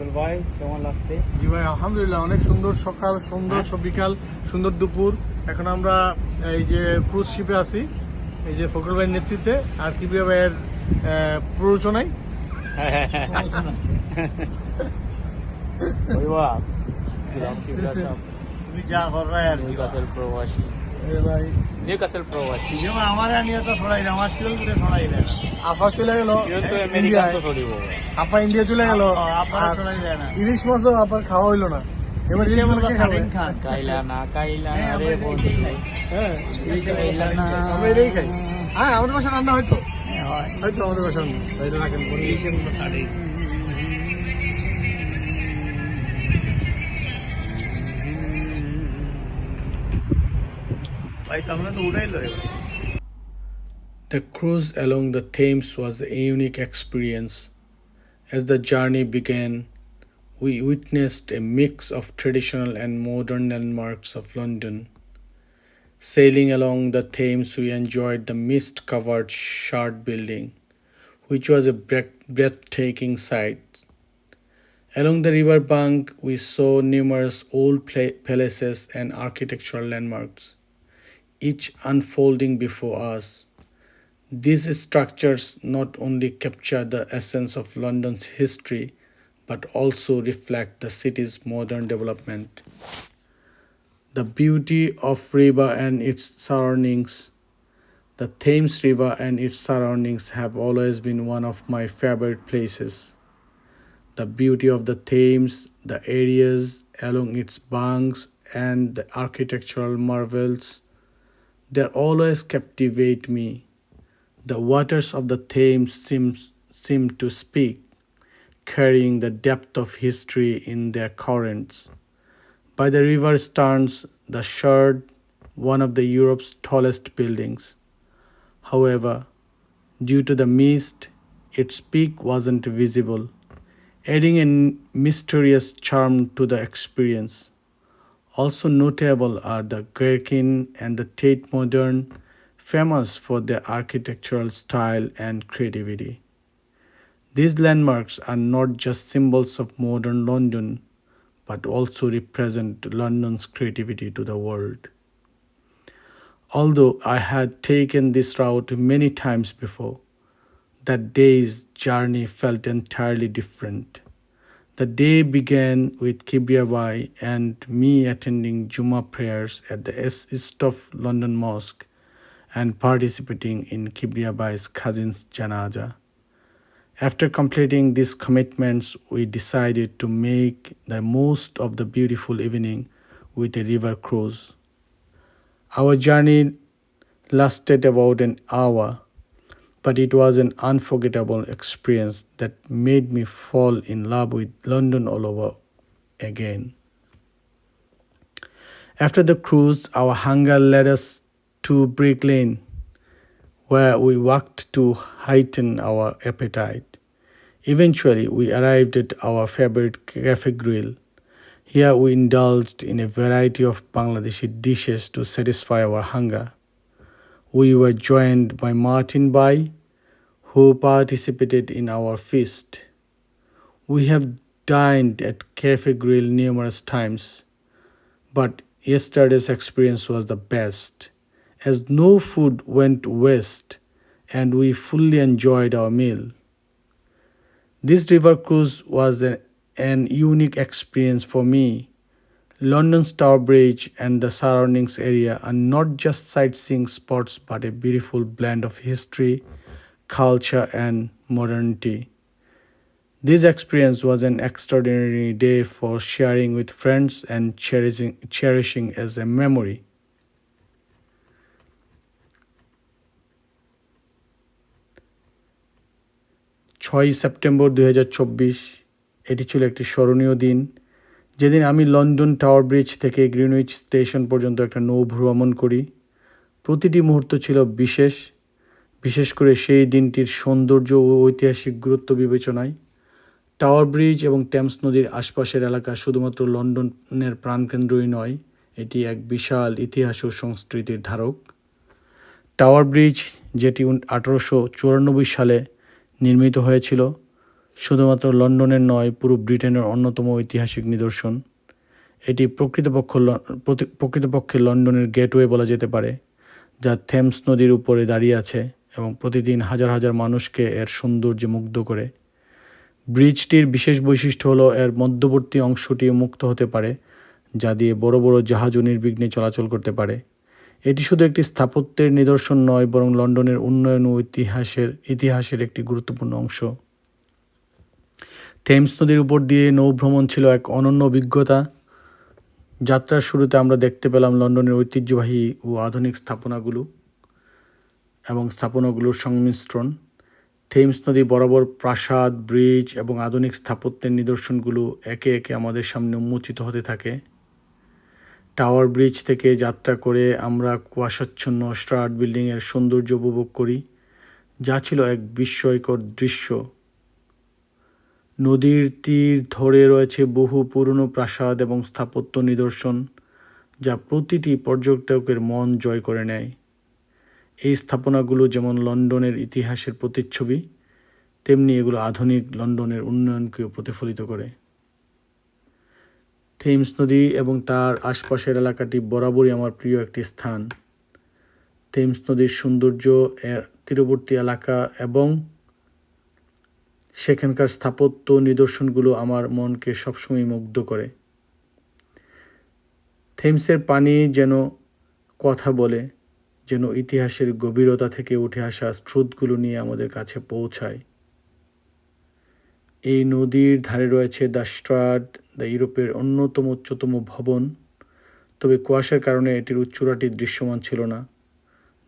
আব্দুল ভাই কেমন লাগছে? জি ভাই আলহামদুলিল্লাহ অনেক সুন্দর সকাল সুন্দর সব বিকাল সুন্দর দুপুর। এখন আমরা এই যে ক্রুজ শিপে আছি এই যে ফখরুল ভাইয়ের নেতৃত্বে আর কিবিয়া ভাইয়ের প্ররোচনায়। ওইবা গ্রাম তুমি যা করবে আর কি। প্রবাসী। নিউকাসেল প্রবাসী। যেমন আমার নিয়ে তো ছড়াই আমার শিল করে ছড়াই না। আপা চলে গেল ইউন তো আমেরিকান ইন্ডিয়ায় তো ছড়িব। আপা ইন্ডিয়া চলে গেল আপনারা ছড়াই না। ইলিশ মাছও আবার খাওয়া হইল না। এবার সে? সারিন খান। কাইলা না কাইলা হ্যাঁ, রে আমরা বন্ধু। হ্যাঁ কাইলা না। আমরা এটাই খাই। হ্যাঁ আমাদের বাসা রান্না হয়তো। হ্যাঁ, হয়তো আমাদের বাসা রান্না। এটা রাখেন ইলিশের মতো সারি ভাই তোমরা তো উঠাইলো এবার The cruise along the Thames was a unique experience. As the journey began, we witnessed a mix of traditional and modern landmarks of London. Sailing along the Thames, we enjoyed the mist covered Shard building, which was a breath- breathtaking sight. Along the river bank, we saw numerous old pla- palaces and architectural landmarks, each unfolding before us. These structures not only capture the essence of London's history but also reflect the city's modern development. The beauty of river and its surroundings. The Thames River and its surroundings have always been one of my favorite places. The beauty of the Thames, the areas along its banks, and the architectural marvels, they always captivate me. The waters of the Thames seem, seem to speak, carrying the depth of history in their currents. By the river stands the Shard, one of the Europe's tallest buildings. However, due to the mist, its peak wasn't visible, adding a mysterious charm to the experience. Also notable are the Gherkin and the Tate Modern, famous for their architectural style and creativity. These landmarks are not just symbols of modern London, but also represent London's creativity to the world. Although I had taken this route many times before, that day's journey felt entirely different. The day began with Kibiawai and me attending Juma prayers at the East of London Mosque and participating in Kibiawai's cousin's janaza. After completing these commitments, we decided to make the most of the beautiful evening with a river cruise. Our journey lasted about an hour, but it was an unforgettable experience that made me fall in love with London all over again. After the cruise, our hunger led us to Brick Lane, where we walked to heighten our appetite. Eventually, we arrived at our favorite cafe grill. Here, we indulged in a variety of Bangladeshi dishes to satisfy our hunger. We were joined by Martin Bai, who participated in our feast. We have dined at Cafe Grill numerous times, but yesterday's experience was the best, as no food went waste and we fully enjoyed our meal. This river cruise was an, an unique experience for me. London's Tower Bridge and the surroundings area are not just sightseeing spots but a beautiful blend of history, culture, and modernity. This experience was an extraordinary day for sharing with friends and cherishing, cherishing as a memory. ছয়ই September দুই এটি ছিল একটি স্মরণীয় দিন যেদিন আমি London Tower Bridge থেকে গ্রিনউইচ স্টেশন পর্যন্ত একটা নৌ ভ্রমণ করি, প্রতিটি মুহূর্ত ছিল বিশেষ বিশেষ করে সেই দিনটির সৌন্দর্য ও ঐতিহাসিক গুরুত্ব বিবেচনায়। টাওয়ার ব্রিজ এবং টেমস নদীর আশপাশের এলাকা শুধুমাত্র লন্ডনের প্রাণকেন্দ্রই নয়, এটি এক বিশাল ইতিহাস ও সংস্কৃতির ধারক। টাওয়ার ব্রিজ, যেটি আঠারোশো চুরানব্বই সালে নির্মিত হয়েছিল শুধুমাত্র লন্ডনের নয়, পুরো ব্রিটেনের অন্যতম ঐতিহাসিক নিদর্শন। এটি প্রকৃতপক্ষ প্রকৃতপক্ষে লন্ডনের গেটওয়ে বলা যেতে পারে, যা থেমস নদীর উপরে দাঁড়িয়ে আছে এবং প্রতিদিন হাজার হাজার মানুষকে এর সৌন্দর্যে মুগ্ধ করে। ব্রিজটির বিশেষ বৈশিষ্ট্য হলো এর মধ্যবর্তী অংশটি মুক্ত হতে পারে, যা দিয়ে বড় বড় জাহাজও নির্বিঘ্নে চলাচল করতে পারে। এটি শুধু একটি স্থাপত্যের নিদর্শন নয়, বরং লন্ডনের উন্নয়ন ও ইতিহাসের ইতিহাসের একটি গুরুত্বপূর্ণ অংশ। থেমস নদীর উপর দিয়ে নৌভ্রমণ ছিল এক অনন্য অভিজ্ঞতা। যাত্রার শুরুতে আমরা দেখতে পেলাম লন্ডনের ঐতিহ্যবাহী ও আধুনিক স্থাপনাগুলো এবং স্থাপনাগুলোর সংমিশ্রণ। থেমস নদী বরাবর প্রাসাদ ব্রিজ এবং আধুনিক স্থাপত্যের নিদর্শনগুলো একে একে আমাদের সামনে উন্মোচিত হতে থাকে। টাওয়ার ব্রিজ থেকে যাত্রা করে আমরা কুয়াশাচ্ছন্ন স্টার্ট বিল্ডিংয়ের সৌন্দর্য উপভোগ করি, যা ছিল এক বিস্ময়কর দৃশ্য। নদীর তীর ধরে রয়েছে বহু পুরনো প্রাসাদ এবং স্থাপত্য নিদর্শন, যা প্রতিটি পর্যটকের মন জয় করে নেয়। এই স্থাপনাগুলো যেমন লন্ডনের ইতিহাসের প্রতিচ্ছবি, তেমনি এগুলো আধুনিক লন্ডনের উন্নয়নকেও প্রতিফলিত করে। থেমস নদী এবং তার আশপাশের এলাকাটি বরাবরই আমার প্রিয় একটি স্থান। থেমস নদীর সৌন্দর্য, এর তীরবর্তী এলাকা এবং সেখানকার স্থাপত্য নিদর্শনগুলো আমার মনকে সবসময় মুগ্ধ করে। থেমসের পানি যেন কথা বলে, যেন ইতিহাসের গভীরতা থেকে উঠে আসা স্রোতগুলো নিয়ে আমাদের কাছে পৌঁছায়। এই নদীর ধারে রয়েছে দ্য স্ট্রাড দ্য ইউরোপের অন্যতম উচ্চতম ভবন। তবে কুয়াশার কারণে এটির উচ্চরাটি দৃশ্যমান ছিল না,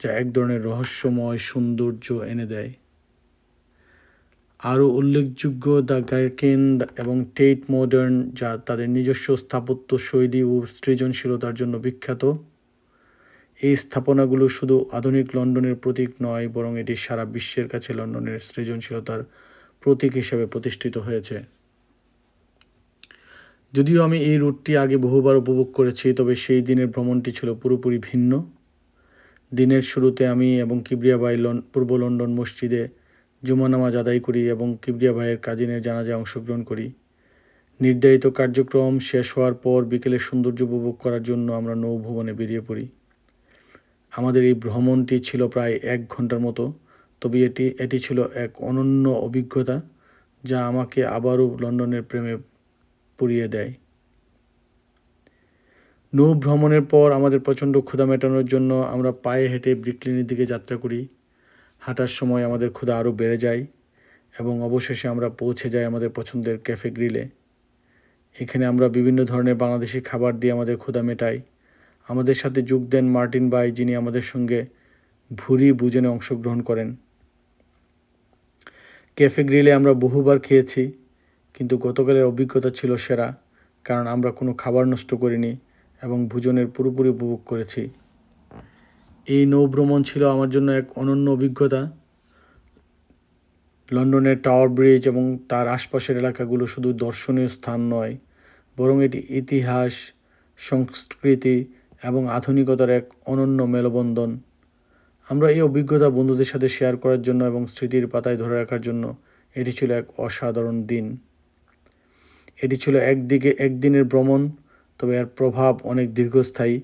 যা এক ধরনের রহস্যময় সৌন্দর্য এনে দেয়। আরও উল্লেখযোগ্য দ্য গার্কেন এবং টেট মডার্ন, যা তাদের নিজস্ব স্থাপত্য, শৈলী ও সৃজনশীলতার জন্য বিখ্যাত। এই স্থাপনাগুলো শুধু আধুনিক লন্ডনের প্রতীক নয়, বরং এটি সারা বিশ্বের কাছে লন্ডনের সৃজনশীলতার প্রতীক হিসেবে প্রতিষ্ঠিত হয়েছে। যদিও আমি এই রুটটি আগে বহুবার উপভোগ করেছি, তবে সেই দিনের ভ্রমণটি ছিল পুরোপুরি ভিন্ন। দিনের শুরুতে আমি এবং কিবরিয়া লন- পূর্ব লন্ডন মসজিদে জুমা নামাজ আদায় করি এবং কিবরিয়া ভাইয়ের কাজিনের জানাজায় অংশগ্রহণ করি। নির্ধারিত কার্যক্রম শেষ হওয়ার পর বিকেলের সৌন্দর্য উপভোগ করার জন্য আমরা নৌভবনে বেরিয়ে পড়ি। আমাদের এই ভ্রমণটি ছিল প্রায় এক ঘণ্টার মতো, তবে এটি এটি ছিল এক অনন্য অভিজ্ঞতা যা আমাকে আবারও লন্ডনের প্রেমে পুড়িয়ে দেয়। নৌ ভ্রমণের পর আমাদের প্রচণ্ড ক্ষুধা মেটানোর জন্য আমরা পায়ে হেঁটে ব্রিকলিনের দিকে যাত্রা করি। হাঁটার সময় আমাদের ক্ষুধা আরও বেড়ে যায় এবং অবশেষে আমরা পৌঁছে যাই আমাদের পছন্দের ক্যাফে গ্রিলে। এখানে আমরা বিভিন্ন ধরনের বাংলাদেশি খাবার দিয়ে আমাদের ক্ষুধা মেটাই। আমাদের সাথে যোগ দেন মার্টিন বাই যিনি আমাদের সঙ্গে ভুরি বুজেনে অংশগ্রহণ করেন। ক্যাফে গ্রিলে আমরা বহুবার খেয়েছি, কিন্তু গতকালের অভিজ্ঞতা ছিল সেরা, কারণ আমরা কোনো খাবার নষ্ট করিনি এবং ভোজনের পুরোপুরি উপভোগ করেছি। এই নৌভ্রমণ ছিল আমার জন্য এক অনন্য অভিজ্ঞতা। লন্ডনের টাওয়ার ব্রিজ এবং তার আশপাশের এলাকাগুলো শুধু দর্শনীয় স্থান নয়, বরং এটি ইতিহাস, সংস্কৃতি এবং আধুনিকতার এক অনন্য মেলবন্ধন। আমরা এই অভিজ্ঞতা বন্ধুদের সাথে শেয়ার করার জন্য এবং স্মৃতির পাতায় ধরে রাখার জন্য এটি ছিল এক অসাধারণ দিন। এটি ছিল একদিকে একদিনের ভ্রমণ, তবে এর প্রভাব অনেক দীর্ঘস্থায়ী।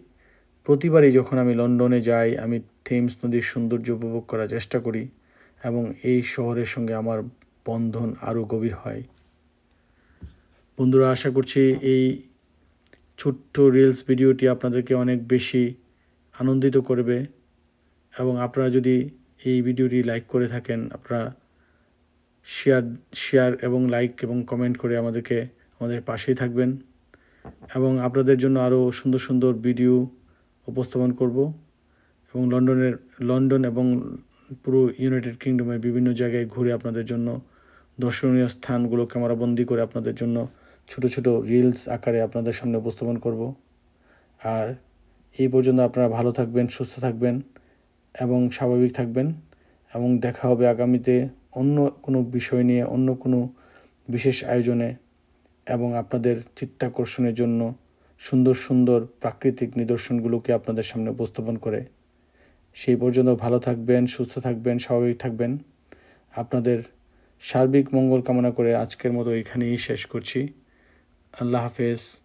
প্রতিবারই যখন আমি লন্ডনে যাই, আমি থেমস নদীর সৌন্দর্য উপভোগ করার চেষ্টা করি এবং এই শহরের সঙ্গে আমার বন্ধন আরও গভীর হয়। বন্ধুরা, আশা করছি এই ছোট্ট রিলস ভিডিওটি আপনাদেরকে অনেক বেশি আনন্দিত করবে এবং আপনারা যদি এই ভিডিওটি লাইক করে থাকেন, আপনারা শেয়ার শেয়ার এবং লাইক এবং কমেন্ট করে আমাদেরকে, আমাদের পাশেই থাকবেন এবং আপনাদের জন্য আরও সুন্দর সুন্দর ভিডিও উপস্থাপন করব এবং লন্ডনের, লন্ডন এবং পুরো ইউনাইটেড কিংডমের বিভিন্ন জায়গায় ঘুরে আপনাদের জন্য দর্শনীয় স্থানগুলো ক্যামেরাবন্দি করে আপনাদের জন্য ছোট ছোট রিলস আকারে আপনাদের সামনে উপস্থাপন করব। আর এই পর্যন্ত আপনারা ভালো থাকবেন, সুস্থ থাকবেন এবং স্বাভাবিক থাকবেন এবং দেখা হবে আগামীতে অন্য কোনো বিষয় নিয়ে, অন্য কোনো বিশেষ আয়োজনে এবং আপনাদের চিত্তাকর্ষণের জন্য সুন্দর সুন্দর প্রাকৃতিক নিদর্শনগুলোকে আপনাদের সামনে উপস্থাপন করে। সেই পর্যন্ত ভালো থাকবেন, সুস্থ থাকবেন, স্বাভাবিক থাকবেন। আপনাদের সার্বিক মঙ্গল কামনা করে আজকের মতো এখানেই শেষ করছি। আল্লাহ হাফেজ।